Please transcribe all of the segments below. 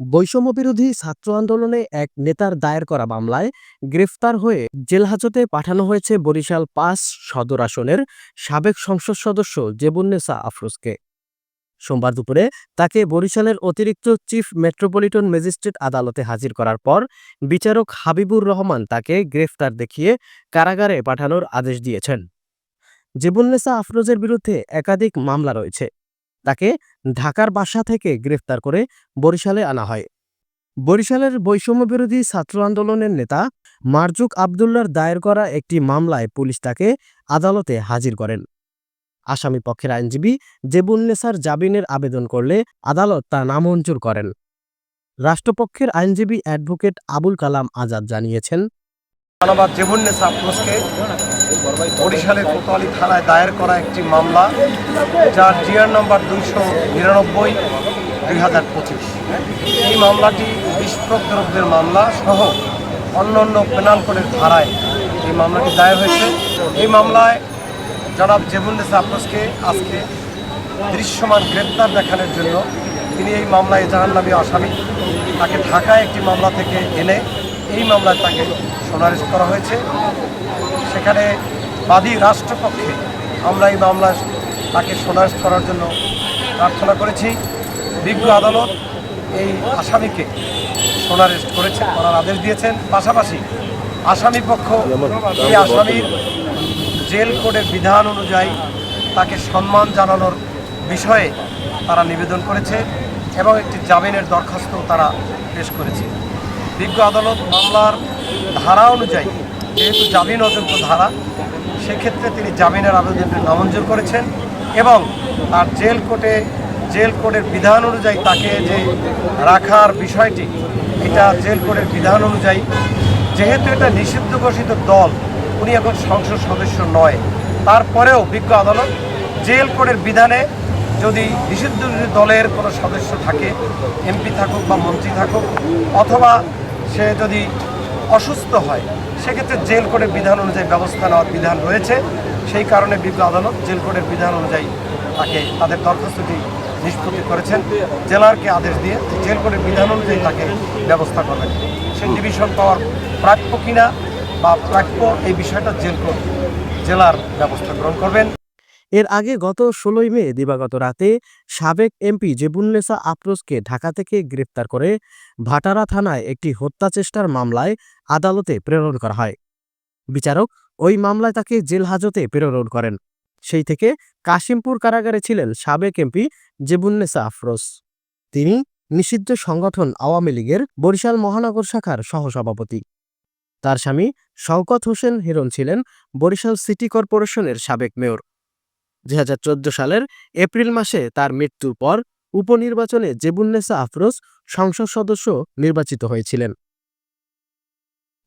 বৈষম্যবিরোধী ছাত্র আন্দোলনে এক নেতার দায়ের করা মামলায় গ্রেফতার হয়ে জেলহাজতে পাঠানো হয়েছে বরিশাল পাঁচ সদর আসনের সাবেক সংসদ সদস্য জেবুন্নেসা আফরোজকে। সোমবার দুপুরে তাকে বরিশালের অতিরিক্ত চিফ মেট্রোপলিটন ম্যাজিস্ট্রেট আদালতে হাজির করার পর বিচারক হাবিবুর রহমান তাকে গ্রেফতার দেখিয়ে কারাগারে পাঠানোর আদেশ দিয়েছেন। জেবুন্নেসা আফরোজের বিরুদ্ধে একাধিক মামলা রয়েছে। তাকে ঢাকার বাসা থেকে গ্রেফতার করে বরিশালে আনা হয়। বরিশালের বৈষম্যবিরোধী ছাত্র আন্দোলনের নেতা মারজুক আবদুল্লার দায়ের করা একটি মামলায় পুলিশ তাকে আদালতে হাজির করেন। আসামি পক্ষের আইনজীবী জেবুন্নেসার জামিনের আবেদন করলে আদালত তা নামঞ্জুর করেন। রাষ্ট্রপক্ষের আইনজীবী অ্যাডভোকেট আবুল কালাম আজাদ জানিয়েছেন জানাবাদ জেবুন্নেসা আফরোজকে বরিশালের কোতোয়ালি থানায় দায়ের করা একটি মামলা, যার জিআর নম্বর দুইশো নিরানব্বই, দুই হাজার পঁচিশ। এই মামলাটি বিস্ফোরক দ্রব্যের মামলা সহ অন্য পেনাল কোডের ধারায় এই মামলাটি দায়ের হয়েছে। এই মামলায় জনাব জেবুন্নেসা আফরোজকে আজকে দৃশ্যমান গ্রেপ্তার দেখানোর জন্য তিনি এই মামলায় জাহান্নামী আসামি। তাকে ঢাকায় একটি মামলা থেকে এনে এই মামলায় তাকে সোনারেজ করা হয়েছে। সেখানে বাদী রাষ্ট্রপক্ষে আমরা এই মামলায় তাকে সোনারেজ করার জন্য প্রার্থনা করেছি। বিজ্ঞ আদালত এই আসামিকে সোনারেস্ট করেছে করার আদেশ দিয়েছেন। পাশাপাশি আসামি পক্ষ এই আসামির জেল কোডের বিধান অনুযায়ী তাকে সম্মান জানানোর বিষয়ে তারা নিবেদন করেছে এবং একটি জামিনের দরখাস্ত তারা পেশ করেছে। বিজ্ঞ আদালত মামলার ধারা অনুযায়ী যেহেতু জামিন অযোগ্য ধারা, সেক্ষেত্রে তিনি জামিনের আবেদনটি নামঞ্জুর করেছেন এবং তার জেল কোর্টে, জেল কোর্টের বিধান অনুযায়ী তাকে যে রাখার বিষয়টি, এটা জেল কোর্টের বিধান অনুযায়ী, যেহেতু এটা নিষিদ্ধ ঘোষিত দল, উনি এখন সংসদ সদস্য নয়। তারপরেও বিজ্ঞ আদালত জেল কোর্টের বিধানে যদি নিষিদ্ধ দলের কোনো সদস্য থাকে, এমপি থাকুক বা মন্ত্রী থাকুক, অথবা সে যদি অসুস্থ হয়, সেক্ষেত্রে জেল কোডের বিধান অনুযায়ী ব্যবস্থা নেওয়ার বিধান রয়েছে। সেই কারণে বিজ্ঞ আদালত জেল কোর্টের বিধান অনুযায়ী তাকে তাদের দরখাস্তটি নিষ্পত্তি করেছেন। জেলারকে আদেশ দিয়ে জেল কোডের বিধান অনুযায়ী তাকে ব্যবস্থা করবেন। সে ডিভিশন পাওয়ার প্রাপ্য কিনা বা প্রাপ্য এই বিষয়টা জেল কোড, জেলার ব্যবস্থা গ্রহণ করবেন। এর আগে গত ষোলোই মে, দিবাগত রাতে সাবেক এমপি জেবুন্নেসা আফরোজকে ঢাকা থেকে গ্রেফতার করে ভাটারা থানায় একটি হত্যা চেষ্টার মামলায় আদালতে প্রেরণ করা হয়। বিচারক ওই মামলায় তাকে জেল হাজতে প্রেরণ করেন। সেই থেকে কাশিমপুর কারাগারে ছিলেন সাবেক এমপি জেবুন্নেসা আফরোজ। তিনি নিষিদ্ধ সংগঠন আওয়ামী লীগের বরিশাল মহানগর শাখার সহসভাপতি। তার স্বামী শওকত হোসেন হিরণ ছিলেন বরিশাল সিটি কর্পোরেশনের সাবেক মেয়র। দু হাজার চোদ্দ সালের এপ্রিল মাসে তার মৃত্যুর পর উপনির্বাচনে জেবুন্নেসা আফরোজ সংসদ সদস্য নির্বাচিত হয়েছিলেন।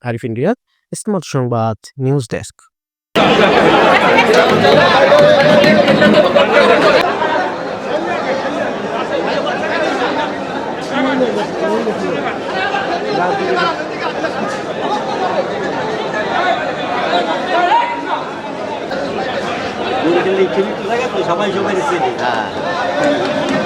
আরিফিন রিয়াদ, স্মার্ট সংবাদ, নিউজ ডেস্ক। সবাই সবাই হ্যাঁ